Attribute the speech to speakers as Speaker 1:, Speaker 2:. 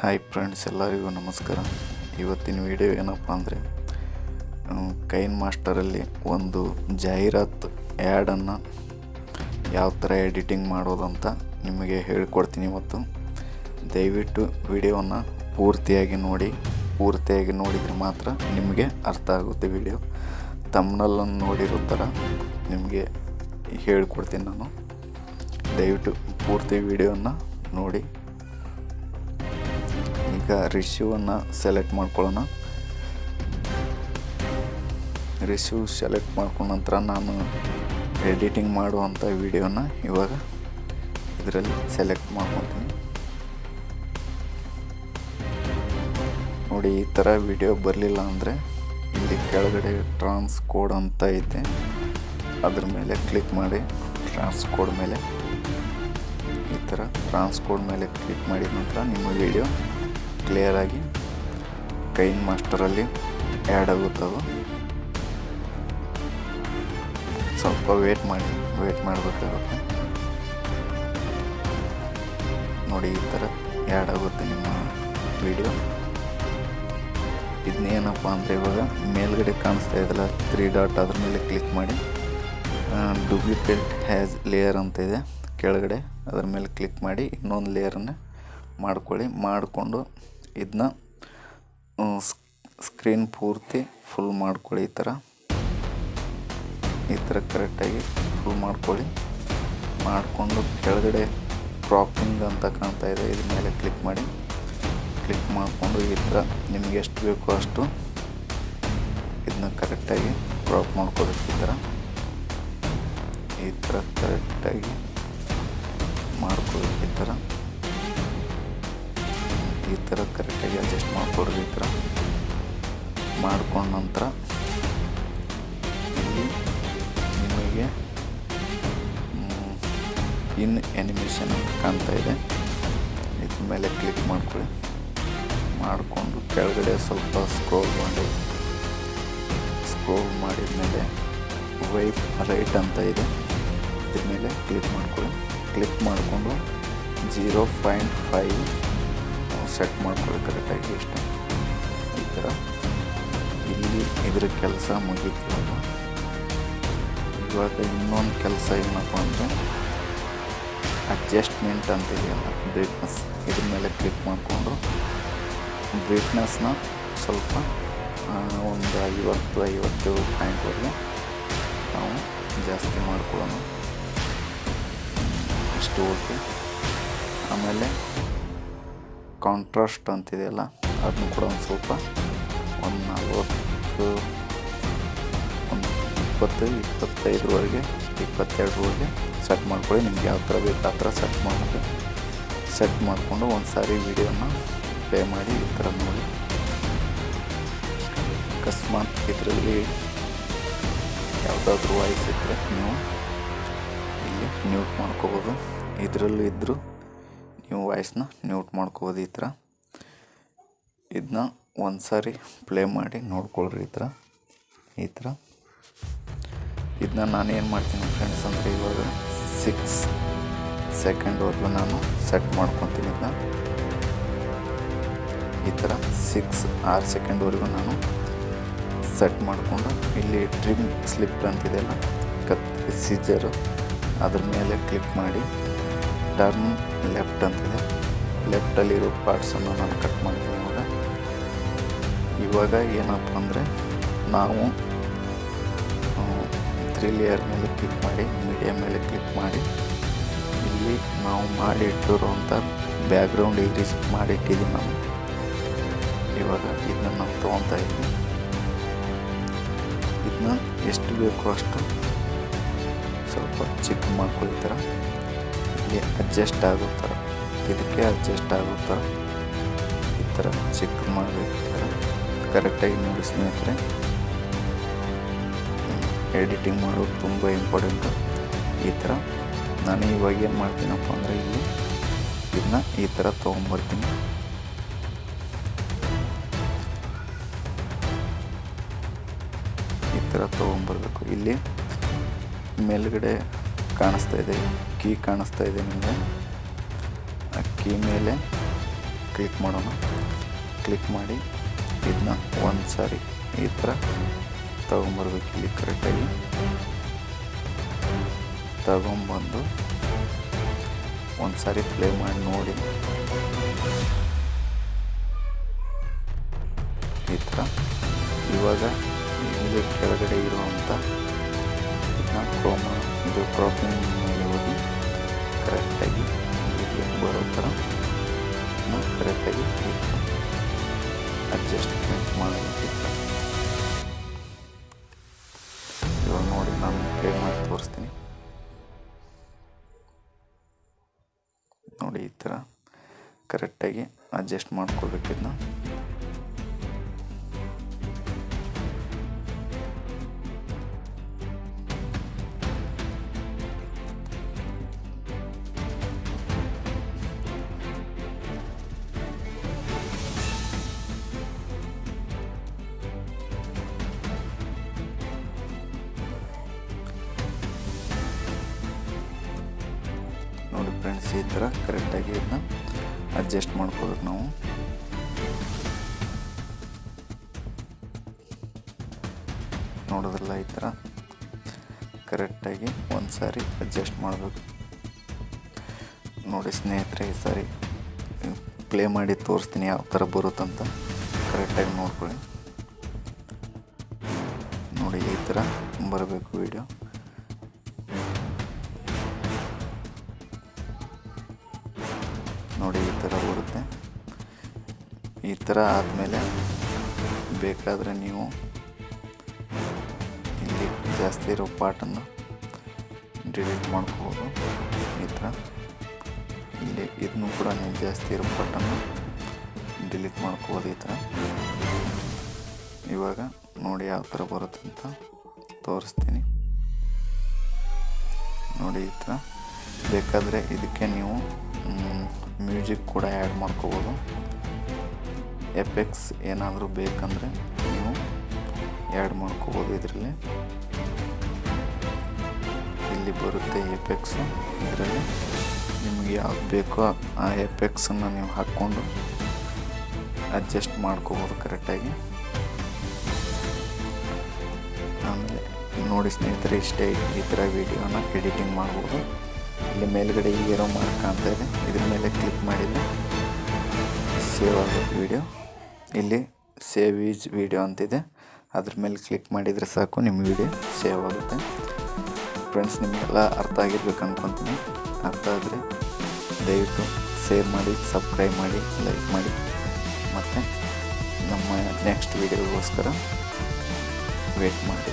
Speaker 1: Hi friends ಎಲ್ಲರಿಗೂ ನಮಸ್ಕಾರ. ಇವತ್ತಿನ ವಿಡಿಯೋ ಏನಪ್ಪ ಅಂದರೆ ಕೈನ್ ಮಾಸ್ಟರಲ್ಲಿ ಒಂದು ಜಾಹೀರಾತು ಆ್ಯಡನ್ನು ಯಾವ ಥರ ಎಡಿಟಿಂಗ್ ಮಾಡೋದಂತ ನಿಮಗೆ ಹೇಳಿಕೊಡ್ತೀನಿ ಇವತ್ತು ದಯವಿಟ್ಟು ವಿಡಿಯೋವನ್ನು ಪೂರ್ತಿಯಾಗಿ ನೋಡಿ, ಪೂರ್ತಿಯಾಗಿ ನೋಡಿದರೆ ಮಾತ್ರ ನಿಮಗೆ ಅರ್ಥ ಆಗುತ್ತೆ ವಿಡಿಯೋ ತಮ್ಮನಲ್ಲನ್ನು ನೋಡಿರೋ ಥರ ನಿಮಗೆ ಹೇಳ್ಕೊಡ್ತೀನಿ ನಾನು. ದಯವಿಟ್ಟು ಪೂರ್ತಿ ವಿಡಿಯೋನ ನೋಡಿ. ಈಗ ರಿಶ್ಯೂವನ್ನು ಸೆಲೆಕ್ಟ್ ಮಾಡ್ಕೊಳ್ಳೋಣ. ರಿಶ್ಯೂ ಸೆಲೆಕ್ಟ್ ಮಾಡ್ಕೊಂಡ ನಂತರ ನಾನು ಎಡಿಟಿಂಗ್ ಮಾಡುವಂಥ ವಿಡಿಯೋನ ಇವಾಗ ಇದರಲ್ಲಿ ಸೆಲೆಕ್ಟ್ ಮಾಡ್ಕೊತೀನಿ. ನೋಡಿ, ಈ ಥರ ವಿಡಿಯೋ ಬರಲಿಲ್ಲ ಅಂದರೆ ಇಲ್ಲಿ ಕೆಳಗಡೆ ಟ್ರಾನ್ಸ್ ಕೋಡ್ ಅಂತ ಐತೆ. ಅದ್ರ ಮೇಲೆ ಕ್ಲಿಕ್ ಮಾಡಿ, ಟ್ರಾನ್ಸ್ ಕೋಡ್ ಮೇಲೆ. ಈ ಥರ ಟ್ರಾನ್ಸ್ ಕೋಡ್ ಮೇಲೆ ಕ್ಲಿಕ್ ಮಾಡಿದ ನಂತರ ನಿಮ್ಮ ವಿಡಿಯೋ ಕ್ಲಿಯರಾಗಿ ಕೈನ್ ಮಾಸ್ಟರಲ್ಲಿ ಆ್ಯಡ್ ಆಗುತ್ತವೆ ಸ್ವಲ್ಪ ವೇಟ್ ಮಾಡಿ ವೇಟ್ ಮಾಡಬೇಕಾಗುತ್ತೆ. ನೋಡಿ ಈ ಥರ ಆ್ಯಡ್ ಆಗುತ್ತೆ ನಿಮ್ಮ ವಿಡಿಯೋ ಇದನ್ನೇನಪ್ಪ ಅಂದರೆ ಇವಾಗ ಮೇಲ್ಗಡೆ ಕಾಣಿಸ್ತಾ ಇದೆಲ್ಲ ತ್ರೀ ಡಾಟ್ ಅದ್ರ ಮೇಲೆ ಕ್ಲಿಕ್ ಮಾಡಿ. ಡೂಪ್ಲಿಕೇಟ್ ಹ್ಯಾಸ್ ಲೇಯರ್ ಅಂತ ಇದೆ. ಕೆಳಗಡೆ ಅದ್ರ ಮೇಲೆ ಕ್ಲಿಕ್ ಮಾಡಿ ಇನ್ನೊಂದು ಲೇಯರನ್ನು ಮಾಡ್ಕೊಳ್ಳಿ, ಮಾಡಿಕೊಂಡು ಇದನ್ನ ಸ್ಕ್ರೀನ್ ಪೂರ್ತಿ ಫುಲ್ ಮಾಡ್ಕೊಳ್ಳಿ ಈ ಥರ. ಈ ಥರ ಕರೆಕ್ಟಾಗಿ ಫುಲ್ ಮಾಡ್ಕೊಳ್ಳಿ. ಮಾಡಿಕೊಂಡು ಕೆಳಗಡೆ ಕ್ರಾಪಿಂಗ್ ಅಂತ ಕಾಣ್ತಾ ಇದೆ, ಇದ್ರ ಮೇಲೆ ಕ್ಲಿಕ್ ಮಾಡಿ. ಕ್ಲಿಕ್ ಮಾಡಿಕೊಂಡು ಈ ಥರ ನಿಮಗೆ ಎಷ್ಟು ಬೇಕೋ ಅಷ್ಟು ಇದನ್ನ ಕರೆಕ್ಟಾಗಿ ಕ್ರಾಪ್ ಮಾಡ್ಕೋಬೇಕು ಈ ಥರ. ಈ ಥರ ಕರೆಕ್ಟಾಗಿ ಮಾಡ್ಕೋಬೇಕು ಈ ಥರ. ಈ ಥರ ಕರೆಕ್ಟಾಗಿ ಅಡ್ಜಸ್ಟ್ ಮಾಡಿಕೊಡ್ರಿ ಈ ಥರ. ಮಾಡ್ಕೊಂಡ ನಂತರ ಇಲ್ಲಿ ನಿಮಗೆ ಇನ್ ಆ್ಯನಿಮೇಷನ್ ಅಂತ ಕಾಣ್ತಾ ಇದೆ. ಇದ್ರ ಮೇಲೆ ಕ್ಲಿಕ್ ಮಾಡ್ಕೊಳ್ಳಿ. ಮಾಡಿಕೊಂಡು ಕೆಳಗಡೆ ಸ್ವಲ್ಪ ಸ್ಕ್ರೋಲ್ ಮಾಡಿ. ಸ್ಕ್ರೋಲ್ ಮಾಡಿದ ಮೇಲೆ ವೈಪ್ ರೈಟ್ ಅಂತ ಇದೆ. ಇದ್ರ ಮೇಲೆ ಕ್ಲಿಕ್ ಮಾಡ್ಕೊಳ್ಳಿ. ಕ್ಲಿಕ್ ಮಾಡಿಕೊಂಡು ಜೀರೋ ಪಾಯಿಂಟ್ ಫೈವ್ ಸೆಟ್ ಮಾಡ್ಕೊಳ್ಳಿ ಕರೆಕ್ಟಾಗಿ ಇಷ್ಟ ಈ ಥರ ಇಲ್ಲಿ ಇದ್ರ ಕೆಲಸ ಮುಗೀತು. ಇವಾಗ ಇನ್ನೊಂದು ಕೆಲಸ ಏನಪ್ಪ ಅಂದರೆ ಅಡ್ಜಸ್ಟ್ಮೆಂಟ್ ಅಂತ ಇದೆಯಲ್ಲ ಬ್ರೈಟ್ನೆಸ್ ಇದ್ರ ಮೇಲೆ ಕ್ಲಿಕ್ ಮಾಡಿಕೊಂಡು ಬ್ರೈಟ್ನೆಸ್ನ ಸ್ವಲ್ಪ ಒಂದು ಐವತ್ತು ಐವತ್ತು ಪಾಯಿಂಟ್ವರೆಗೆ ನಾವು ಜಾಸ್ತಿ ಮಾಡ್ಕೊಳ್ಳೋಣ. ಇಷ್ಟು ಓಕೆ ಆಮೇಲೆ ಕಾಂಟ್ರಾಸ್ಟ್ ಅಂತಿದೆಯಲ್ಲ ಅದನ್ನು ಕೂಡ ಒಂದು ಸ್ವಲ್ಪ ಒಂದು ನಲ್ವತ್ತು, ಒಂದು ಇಪ್ಪತ್ತು ಇಪ್ಪತ್ತೈದರವರೆಗೆ, ಇಪ್ಪತ್ತೆರಡರವರೆಗೆ ಸೆಟ್ ಮಾಡ್ಕೊಳ್ಳಿ. ನಿಮ್ಗೆ ಯಾವ ಥರ ಬೇಕು ಆ ಥರ ಸೆಟ್ ಮಾಡ್ಕೊಂಡು ಸೆಟ್ ಮಾಡಿಕೊಂಡು ಒಂದು ಸಾರಿ ವೀಡಿಯೋನ ಪ್ಲೇ ಮಾಡಿ, ಈ ಥರ ನೋಡಿ. ಅಕಸ್ಮಾತ್ ಇದರಲ್ಲಿ ಯಾವುದಾದ್ರೂ ವಾಯ್ಸ್ ಇದ್ದರೆ ನೀವು ಇಲ್ಲಿ ಮ್ಯೂಟ್ ಮಾಡ್ಕೋಬೋದು. ಇದರಲ್ಲೂ ಇದ್ದರೂ ನೀವು ವಾಯ್ಸ್ನ ಮ್ಯೂಟ್ ಮಾಡ್ಕೋಬೋದು ಈ ಥರ. ಇದನ್ನ ಒಂದು ಸಾರಿ ಪ್ಲೇ ಮಾಡಿ ನೋಡ್ಕೊಳ್ರಿ ಈ ಥರ. ಈ ಥರ. ಇದನ್ನ ನಾನು ಏನು ಮಾಡ್ತೀನಿ ಫ್ರೆಂಡ್ಸ್ ಅಂದರೆ ಇವಾಗ ಸಿಕ್ಸ್ ಸೆಕೆಂಡ್ವರೆಗೂ ನಾನು ಸೆಟ್ ಮಾಡ್ಕೊತೀನಿ ಇದನ್ನ. ಈ ಥರ ಸಿಕ್ಸ್ ಆರು ಸೆಕೆಂಡ್ವರೆಗೂ ನಾನು ಸೆಟ್ ಮಾಡಿಕೊಂಡು ಇಲ್ಲಿ ಟ್ರಿಮ್ ಸ್ಲಿಪ್ ಅಂತಿದೆಯಲ್ಲ ಕತ್ ಸಿಜರು ಅದ್ರ ಮೇಲೆ ಕ್ಲಿಕ್ ಮಾಡಿ. ಟರ್ನ್ ಲೆಫ್ಟ್ ಅಂತಿದೆ. ಲೆಫ್ಟಲ್ಲಿರೋ ಪಾರ್ಟ್ಸನ್ನು ನಾನು ಕಟ್ ಮಾಡ್ತೀನಿ ಇವಾಗ. ಇವಾಗ ಏನಪ್ಪ ಅಂದರೆ ನಾವು ತ್ರೀ ಲೇಯರ್ ಮೇಲೆ ಕ್ಲಿಕ್ ಮಾಡಿ ಮೀಡಿಯಾ ಮೇಲೆ ಕ್ಲಿಕ್ ಮಾಡಿ, ಇಲ್ಲಿ ನಾವು ಮಾಡಿ ಇಟ್ಟಿರೋಂಥ ಬ್ಯಾಕ್ಗ್ರೌಂಡ್ ಇರೀಸ್ ಮಾಡಿಟ್ಟಿದ್ದೀವಿ ನಾವು. ಇವಾಗ ಇದನ್ನ ನಾವು ತೊಗೊತಾ ಇದ್ದೀವಿ ಇದನ್ನ ಎಷ್ಟು ಬೇಕೋ ಅಷ್ಟು ಸ್ವಲ್ಪ ಚಿಕ್ಕ ಮಾಡ್ಕೊಳ್ಳಿ ಇಲ್ಲಿ ಅಡ್ಜಸ್ಟ್ ಆಗೋ ಇದಕ್ಕೆ ಅಡ್ಜಸ್ಟ್ ಆಗೋ ಈ ಥರ ಚಿಕ್ಕ ಮಾಡಬೇಕು ಕರೆಕ್ಟಾಗಿ ನೋಡಿ ಸ್ನೇಹಿತರೆ. ಎಡಿಟಿಂಗ್ ಮಾಡೋದು ತುಂಬ ಇಂಪಾರ್ಟೆಂಟು ಈ ಥರ ನಾನು ಇವಾಗ ಏನು ಮಾಡ್ತೀನಪ್ಪ ಅಂದರೆ ಇಲ್ಲಿ ಇದನ್ನ ಈ ಥರ ತೊಗೊಂಬರ್ತೀನಿ. ಈ ಥರ ತೊಗೊಂಬರ್ಬೇಕು. ಇಲ್ಲಿ ಮೇಲ್ಗಡೆ ಕಾಣಿಸ್ತಾ ಇದೆ. ಕೀ ಕಾಣಿಸ್ತಾ ಇದೆ ನಿಮಗೆ. ಆ ಕೀ ಮೇಲೆ ಕ್ಲಿಕ್ ಮಾಡೋಣ. ಕ್ಲಿಕ್ ಮಾಡಿ. ಇದನ್ನ ಒಂದು ಸಾರಿ ಈ ಥರ ತಗೊಂಬರ್ಬೇಕು ಇಲ್ಲಿ ಕರೆಕ್ಟಾಗಿ ತಗೊಂಬಂದು ಒಂದು ಸಾರಿ ಪ್ಲೇ ಮಾಡಿ ನೋಡಿ. ಈ ಥರ ಇವಾಗ ಇಲ್ಲಿ ಕೆಳಗಡೆ ಇರುವಂಥ ಇದನ್ನ ಕ್ರೋಮ ಇದು ಕ್ರಾಪಿಂಗ್ ಮೇಲೆ ಹೋಗಿ ಕರೆಕ್ಟಾಗಿ ಬರೋ ಥರ ಕರೆಕ್ಟಾಗಿ ಅಡ್ಜಸ್ಟ್ಮೆಂಟ್ ಮಾಡಬೇಕು ಇವಾಗ ನೋಡಿ, ನಾನು ಪ್ಲೇ ಮಾಡಿ ತೋರಿಸ್ತೀನಿ. ನೋಡಿ ಈ ಥರ ಕರೆಕ್ಟಾಗಿ ಅಡ್ಜಸ್ಟ್ ಮಾಡ್ಕೋಬೇಕು ಈ ಥರ ಕರೆಕ್ಟಾಗಿ ಇದನ್ನ ಅಡ್ಜಸ್ಟ್ ಮಾಡ್ಕೋಬೇಕು ನಾವು. ನೋಡೋದ್ರಲ್ಲ ಈ ಥರ ಕರೆಕ್ಟಾಗಿ ಒಂದು ಸಾರಿ ಅಡ್ಜಸ್ಟ್ ಮಾಡಬೇಕು. ನೋಡಿ ಸ್ನೇಹಿತರೆ, ಈ ಸಾರಿ ಪ್ಲೇ ಮಾಡಿ ತೋರಿಸ್ತೀನಿ ಯಾವ ಥರ ಬರುತ್ತಂತ. ಕರೆಕ್ಟಾಗಿ ನೋಡ್ಕೊಳ್ಳಿ. ನೋಡಿ ಈ ಥರ ಬರಬೇಕು ವಿಡಿಯೋ. ನೋಡಿ ಈ ಥರ ಬರುತ್ತೆ. ಈ ಥರ ಆದಮೇಲೆ ಬೇಕಾದರೆ ನೀವು ಇಲ್ಲಿ ಜಾಸ್ತಿ ಇರೋ ಪಾರ್ಟನ್ನು ಡಿಲೀಟ್ ಮಾಡ್ಕೋಬೋದು. ಈ ಥರ. ಇಲ್ಲಿ ಇದನ್ನು ಕೂಡ ನೀವು ಜಾಸ್ತಿ ಇರೋ ಪಾರ್ಟನ್ನು ಡಿಲೀಟ್ ಮಾಡ್ಕೋಬೋದು ಈ ಥರ. ಇವಾಗ ನೋಡಿ ಯಾವ ಥರ ಬರುತ್ತೆ ಅಂತ ತೋರಿಸ್ತೀನಿ. ನೋಡಿ ಈ ಥರ. ಬೇಕಾದರೆ ಇದಕ್ಕೆ ನೀವು ಮ್ಯೂಸಿಕ್ ಕೂಡ ಆ್ಯಡ್ ಮಾಡ್ಕೋಬೋದು. ಎಫೆಕ್ಟ್ಸ್ ಏನಾದರೂ ಬೇಕಂದರೆ ನೀವು ಆ್ಯಡ್ ಮಾಡ್ಕೋಬೋದು ಇದರಲ್ಲಿ. ಇಲ್ಲಿ ಬರುತ್ತೆ ಎಫೆಕ್ಟ್ಸು. ಇದರಲ್ಲಿ ನಿಮಗೆ ಯಾವ್ದು ಬೇಕೋ ಆ ಎಫೆಕ್ಟ್ಸನ್ನು ನೀವು ಹಾಕ್ಕೊಂಡು ಅಡ್ಜಸ್ಟ್ ಮಾಡ್ಕೋಬೋದು ಕರೆಕ್ಟಾಗಿ. ಆಮೇಲೆ ನೋಡಿ ಸ್ನೇಹಿತರೆ, ಇಷ್ಟೇ ಈ ಥರ ವೀಡಿಯೋನ ಎಡಿಟಿಂಗ್ ಮಾಡ್ಬೋದು. ಇಲ್ಲಿ ಮೇಲ್ಗಡೆ ಈಗಿರೋ ಮಾರ್ಕ್ ಕಾಣ್ತಾ ಇದೆ. ಇದ್ರ ಮೇಲೆ ಕ್ಲಿಕ್ ಮಾಡಿದರೆ ಸೇವ್ ಆಗೋ ವಿಡಿಯೋ ಇಲ್ಲಿ ಸೇವ್ ಈಸ್ ವಿಡಿಯೋ ಅಂತಿದೆ. ಅದ್ರ ಮೇಲೆ ಕ್ಲಿಕ್ ಮಾಡಿದರೆ ಸಾಕು, ನಿಮ್ಮ ವಿಡಿಯೋ ಸೇವ್ ಆಗುತ್ತೆ. ಫ್ರೆಂಡ್ಸ್ ನಿಮಗೆಲ್ಲ ಅರ್ಥ ಆಗಿರ್ಬೇಕು ಅನ್ಕೊತೀನಿ. ಅರ್ಥ ಆದರೆ ದಯವಿಟ್ಟು ಶೇರ್ ಮಾಡಿ ಸಬ್ಸ್ಕ್ರೈಬ್ ಮಾಡಿ ಲೈಕ್ ಮಾಡಿ. ಮತ್ತು ನಮ್ಮ ನೆಕ್ಸ್ಟ್ ವೀಡಿಯೋಗೋಸ್ಕರ ವೇಟ್ ಮಾಡಿ.